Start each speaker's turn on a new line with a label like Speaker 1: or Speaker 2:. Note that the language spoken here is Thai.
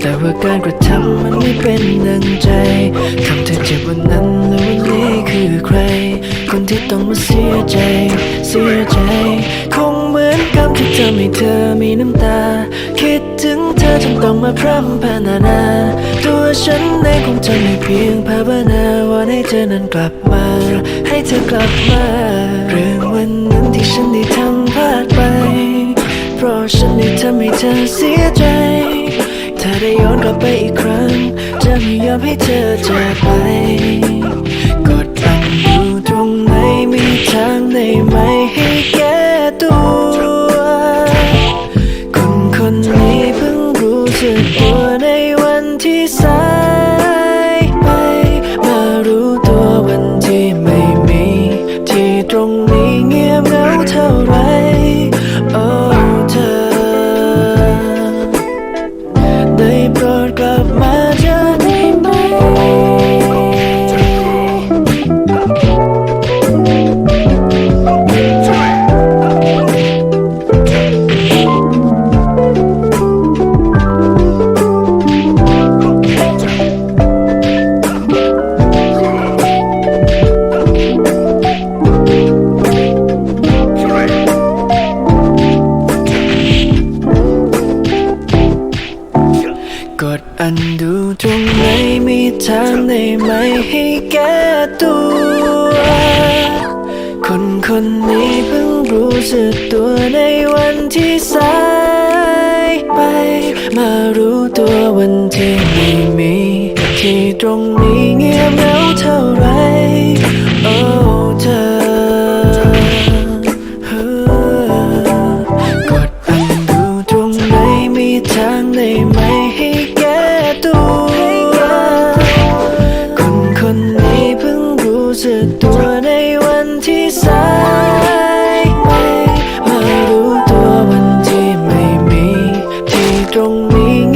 Speaker 1: แต่ว่าการกระทำมันไม่เป็นดังใจทำเธอเจ็บวันนั้นแล้ววันนี้คือใคร คนที่ต้องมาเสียใจ เสียใจ คงเหมือนกับที่ทำให้เธอมีน้ำตา คิดถึงเธอจนต้องมาพร่ำพรรณนา ตัวฉันเองคงทำให้เพียงภาวนาว่าให้เธอนั้นกลับมา ให้เธอกลับมา เรื่องวันนั้นที่ฉันได้ทำ เธอเสียใจ ถ้าได้ย้อนกลับไปอีกครั้ง จะไม่ยอมให้เธอจากไป กดอันอยู่ตรงไหนมีทางได้ไหมให้แก้ตัว คนคนนี้เพิ่งรู้สึกตัวในวันที่สายไป มารู้ตัววันที่ไม่มีที่ตรงันดูตรงไหนมีทางได้ไหมให้แก้ตัว คนคนนี้เพิ่งรู้สึกตัวในวันที่สายไป มารู้ตัววันที่ไม่มี ที่ตรงนี้เงียบ 中你